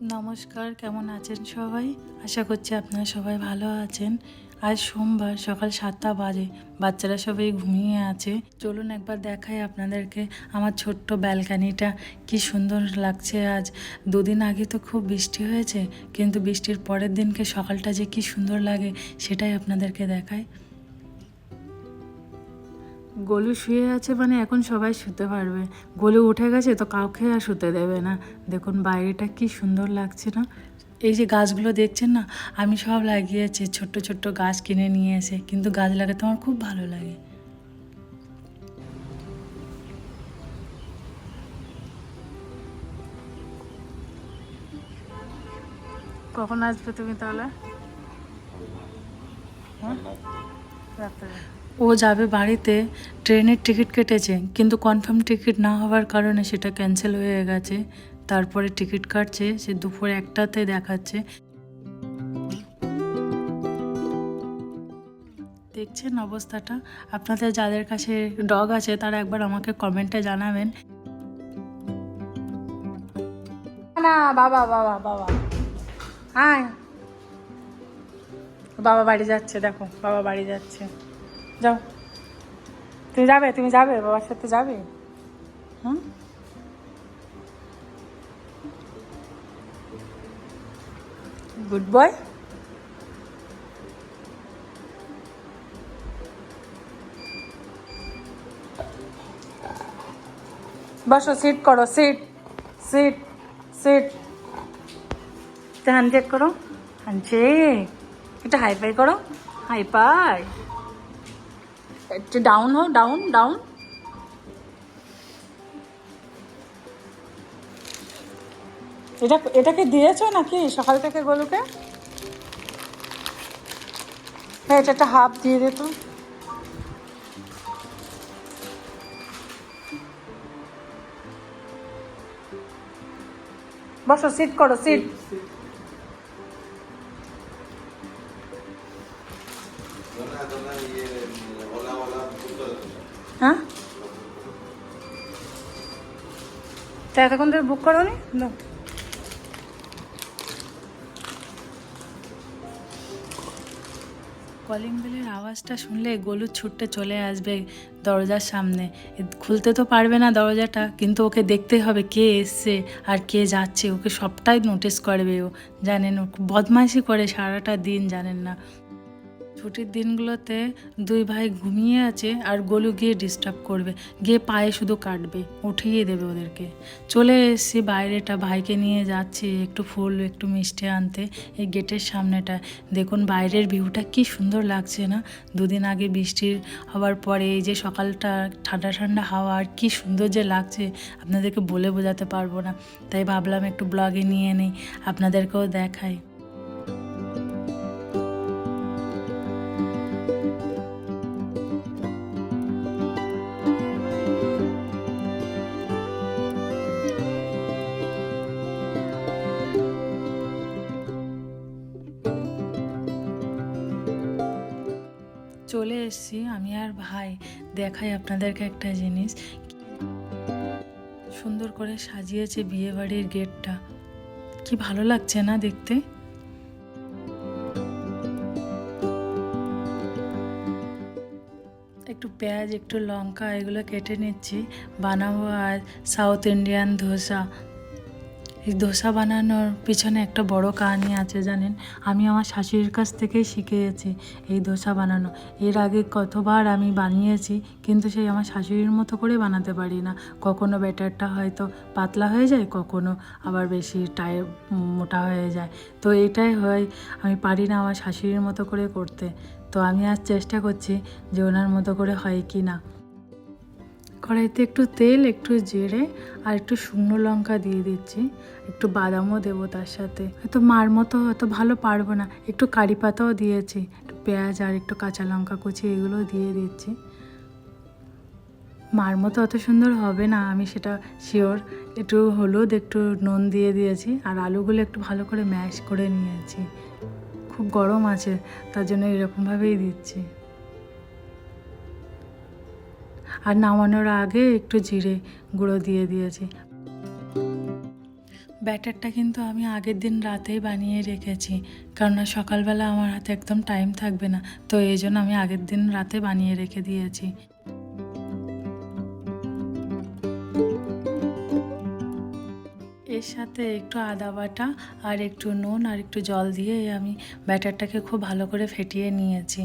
নমস্কার, কেমন আছেন সবাই? আশা করছি আপনারা সবাই ভালো আছেন। আজ সোমবার, সকাল সাতটা বাজে। বাচ্চারা সবাই ঘুমিয়ে আছে। চলুন একবার দেখাই আপনাদেরকে আমার ছোট্ট ব্যালকানিটা কি সুন্দর লাগছে আজ। দুদিন আগে তো খুব বৃষ্টি হয়েছে, কিন্তু বৃষ্টির পরের দিনকে সকালটা যে কি সুন্দর লাগে, সেটাই আপনাদেরকে দেখায় গলু শুয়ে আছে মানে এখন সবাই শুতে পারবে। গলু উঠে গেছে তো কাউকে আর শুতে দেবে না। দেখুন বাইরেটা কি সুন্দর লাগছে না। এই যে গাছগুলো দেখছেন না, আমি সব লাগিয়েছি, ছোট্ট ছোট্ট গাছ কিনে নিয়ে এসে। কিন্তু গাছ লাগাতে আমার খুব ভালো লাগে। কখন আসবে তুমি তাহলে? হ্যাঁ? রাত্রে। ও যাবে বাড়িতে, ট্রেনের টিকিট কেটেছে, কিন্তু কনফার্ম টিকিট না হওয়ার কারণে সেটা ক্যান্সেল হয়ে গেছে। তারপরে টিকিট কাটছে, সে দুপুর একটাতে দেখাচ্ছে। দেখছেন অবস্থাটা? আপনাদের যাদের কাছে ডগ আছে, তারা একবার আমাকে কমেন্টে জানাবেন। না, বাবা বাবা বাবা। হ্যাঁ বাবা বাড়ি যাচ্ছে, দেখো, বাবা বাড়ি যাচ্ছে। যাও। তুমি যাবে তুমি যাবে, বাবার সাথে যাবে। হুম? গুড বয় বসো সিট করো sit sit sit hand check করো। হ্যান্ড চেক একটু হাই ফাই করো। হাই ফাই একটু ডাউন হো ডাউন ডাউন এটা, এটাকে দিয়েছ নাকি সকাল থেকে গলুকে? হ্যাঁ এটা একটা হাফ দিয়ে দে তো। বসো সিট করো সিট হ্যাঁ তা এতক্ষণ ধরে বুক করো নি। কলিং বেলের আওয়াজটা শুনলে গলু ছুটতে চলে আসবে দরজার সামনে। খুলতে তো পারবে না দরজাটা কিন্তু ওকে দেখতে হবে কে এসছে আর কে যাচ্ছে। ওকে সবটাই নোটিস করবে ও। জানেন ও খুব বদমাইশি করে সারাটা দিন জানেন না। ছুটির দিনগুলোতে দুই ভাই ঘুমিয়ে আছে আর গলু গিয়ে ডিস্টার্ব করবে। গিয়ে পায়ে শুধু কাটবে, উঠিয়ে দেবে ওদেরকে। চলে এসেছি বাইরেটা, ভাইকে নিয়ে যাচ্ছি একটু ফুল, একটু মিষ্টি আনতে এই গেটের সামনেটা দেখুন বাইরের ভিউটা কি সুন্দর লাগছে না? দুদিন আগে বৃষ্টির হওয়ার পরে এই যে সকালটা, ঠান্ডা ঠান্ডা হাওয়া, আর কি সুন্দর যে লাগছে, আপনাদেরকে বলে বোঝাতে পারব না। তাই ভাবলাম একটু ব্লগে নিয়ে নিই, আপনাদেরকেও দেখাই। চলে এসেছি। আমি আর ভাই দেখাই আপনাদেরকে একটা জিনিস। সুন্দর করে সাজিয়েছে বিয়ে বাড়ির গেটটা। কি ভালো লাগছে না দেখতে? একটু পেঁয়াজ, একটু লঙ্কা, এগুলো কেটে নিচ্ছি। বানাবো আর সাউথ ইন্ডিয়ান ধোসা। এই দোসা বানানোর পিছনে একটা বড় কাহিনি আছে জানেন? আমি আমার শাশুড়ির কাছ থেকেই শিখেছি এই দোসা বানানো। এর আগে কতবার আমি বানিয়েছি, কিন্তু সেই আমার শাশুড়ির মতো করে বানাতে পারি না। কখনো ব্যাটারটা হয়তো পাতলা হয়ে যায়, কখনো আবার বেশি টাই মোটা হয়ে যায়। তো এটাই হয়, আমি পারি না আমার শাশুড়ির মতো করে করতে। তো আমি আজ চেষ্টা করছি যে ওনার মতো করে হয় কি না। কড়াইতে একটু তেল, একটু জিরে আর একটু শুকনো লঙ্কা দিয়ে দিচ্ছি। একটু বাদামও দেবো তার সাথে। হয়তো মার মতো হয়তো ভালো পারব না। একটু কারি পাতাও দিয়েছি, একটু পেঁয়াজ আর একটু কাঁচা লঙ্কা কুচি এগুলো দিয়ে দিচ্ছি। মার মতো অত সুন্দর হবে না, আমি সেটা শিওর একটু হলুদ, একটু নুন দিয়ে দিয়েছি আর আলুগুলো একটু ভালো করে ম্যাশ করে নিয়েছি। খুব গরম আছে, তার জন্য এরকমভাবেই দিচ্ছি। আর নামানোর আগে একটু জিরে গুঁড়ো দিয়ে দিয়েছি। ব্যাটারটা কিন্তু আমি আগের দিন রাতেই বানিয়ে রেখেছি, কেননা সকালবেলা আমার হাতে একদম টাইম থাকবে না, তো এই জন্য আমি আগের দিন রাতে বানিয়ে রেখে দিয়েছি। এর সাথে একটু আদা বাটা আর একটু নুন আর একটু জল দিয়ে আমি ব্যাটারটাকে খুব ভালো করে ফেটিয়ে নিয়েছি।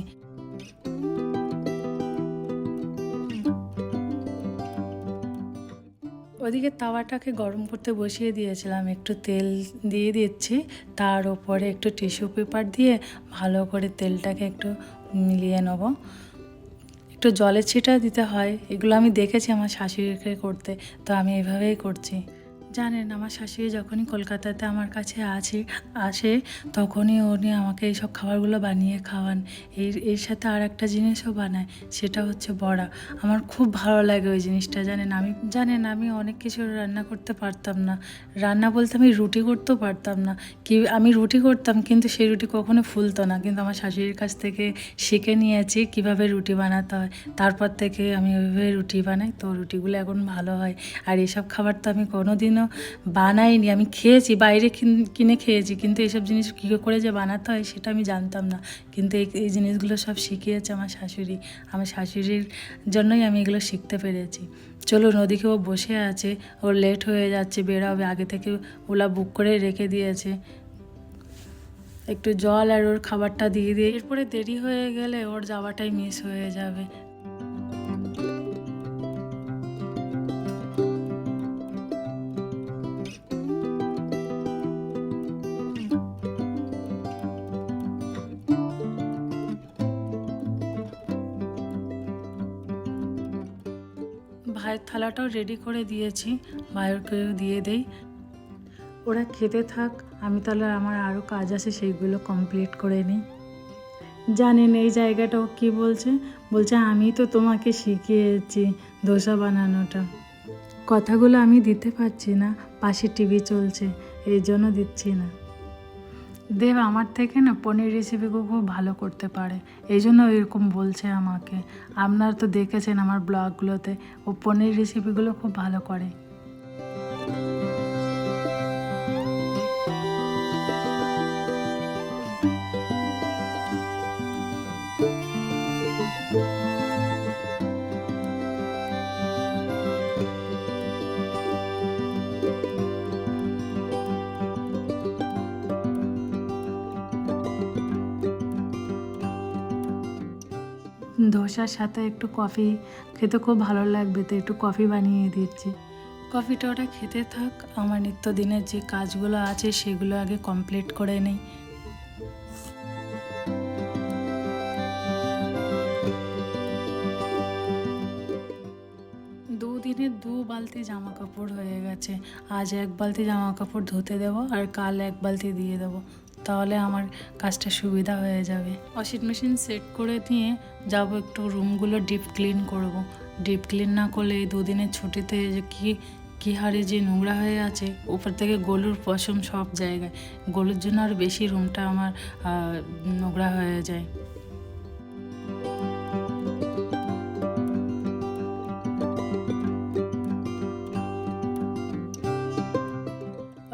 ওদিকে তাওয়াটাকে গরম করতে বসিয়ে দিয়েছিলাম। একটু তেল দিয়ে দিচ্ছি। তার ওপরে একটু টিস্যু পেপার দিয়ে ভালো করে তেলটাকে একটু মিলিয়ে নেব। একটু জলের ছিটা দিতে হয়। এগুলো আমি দেখেছি আমার শাশুড়িকে করতে। তো আমি এভাবেই করছি। জানেন, আমার শাশুড়ি যখনই কলকাতাতে আমার কাছে আছে আসে তখনই উনি আমাকে এইসব খাবারগুলো বানিয়ে খাওয়ান। এর এর সাথে আর একটা জিনিসও বানায়, সেটা হচ্ছে বড়া। আমার খুব ভালো লাগে ওই জিনিসটা, জানেন? আমি জানেন, আমি অনেক কিছু রান্না করতে পারতাম না। রান্না বলতে আমি রুটি করতেও পারতাম না। কি, আমি রুটি করতাম, কিন্তু সেই রুটি কখনো ফুলতো না। কিন্তু আমার শাশুড়ির কাছ থেকে শিখে নিয়েছি কীভাবে রুটি বানাতে হয়। তারপর থেকে আমি ওইভাবে রুটি বানাই, তো রুটিগুলো এখন ভালো হয়। আর এসব খাবার তো আমি কোনোদিনও বানাইনি, আমি খেয়েছি, বাইরে কিন- খেয়েছি, কিন্তু এইসব জিনিস কী করে যে বানাতে হয় সেটা আমি জানতাম না। কিন্তু এই এই জিনিসগুলো সব শিখিয়েছে আমার শাশুড়ি। আমার শাশুড়ির জন্যই আমি এগুলো শিখতে পেরেছি। চলুন ওদিকে ও বসে আছে, ওর লেট হয়ে যাচ্ছে, বেরোবে, আগে থেকে ওলা বুক করে রেখে দিয়েছে। একটু জল আর ওর খাবারটা দিয়ে দিয়ে, এরপরে দেরি হয়ে গেলে ওর যাওয়াটাই মিস হয়ে যাবে। ভাইয়ের থালাটাও রেডি করে দিয়েছি ভাইয়েরকেও দিয়ে দেই। ওরা খেতে থাক, আমি তাহলে আমার আরও কাজ আছে, সেইগুলো কমপ্লিট করে নিই। জানেন এই জায়গাটাও কি বলছে? বলছে, আমি তো তোমাকে শিখিয়েছি দোসা বানানোটা। কথাগুলো আমি দিতে পারছি না, পাশে টিভি চলছে এই জন্য দিচ্ছি না। দেব আমার থেকে না পনির রেসিপিগুলো খুব ভালো করতে পারে। এই জন্য এরকম বলছে আমাকে। আপনারা তো দেখেছেন আমার ব্লগগুলোতে ও পনির রেসিপিগুলো খুব ভালো করে। ধোসার সাথে একটু কফি খেতে খুব ভালো লাগবে, তো একটু কফি বানিয়ে দিচ্ছি। কফিটা ওটা খেতে থাক, আমার নিত্যদিনের যে কাজগুলো আছে সেগুলো আগে কমপ্লিট করে নেই। দুদিনে দু বালতি জামা কাপড় হয়ে গেছে, আজ এক বালতি জামা কাপড় ধুতে দেবো আর কাল এক বালতি দিয়ে দেবো। তাহলে আমার কাজটা সুবিধা হয়ে যাবে। ওয়াশিং মেশিন সেট করে দিয়ে যাব একটু রুমগুলো ডিপ ক্লিন করব। ডিপ ক্লিন না করলে এই দুদিনের ছুটিতে যে কি, কী হারে যে নোংরা হয়ে আছে, উপর থেকে গলুর পশম সব জায়গায়। গলুর জন্য আর বেশি রুমটা আমার নোংরা হয়ে যায়।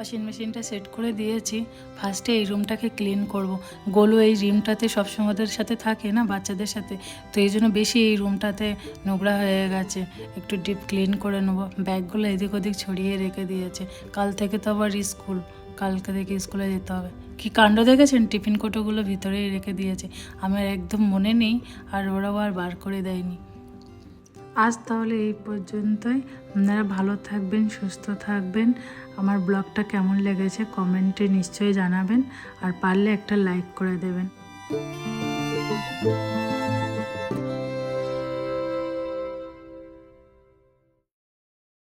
ওয়াশিং মেশিনটা সেট করে দিয়েছি। ফার্স্টে এই রুমটাকে ক্লিন করব। গোলু এই রিমটাতে সবসময় ওদের সাথে থাকে না, বাচ্চাদের সাথে। তো এই জন্য বেশি এই রুমটাতে নোংরা হয়ে গেছে। একটু ডিপ ক্লিন করে নেব। ব্যাগগুলো এদিক ওদিক ছড়িয়ে রেখে দিয়েছে। কাল থেকে তো আবার স্কুল। কালকে থেকে স্কুলে যেতে হবে। কি কাণ্ড দেখেছেন? টিফিন কোটোগুলো ভিতরেই রেখে দিয়েছে। আমার একদম মনে নেই, আর ওরাও আর বার করে দেয়নি। আজ তাহলে এই পর্যন্তই। আপনারা ভালো থাকবেন, সুস্থ থাকবেন। আমার ব্লগটা কেমন লেগেছে কমেন্টে নিশ্চয়ই জানাবেন আর পারলে একটা লাইক করে দেবেন।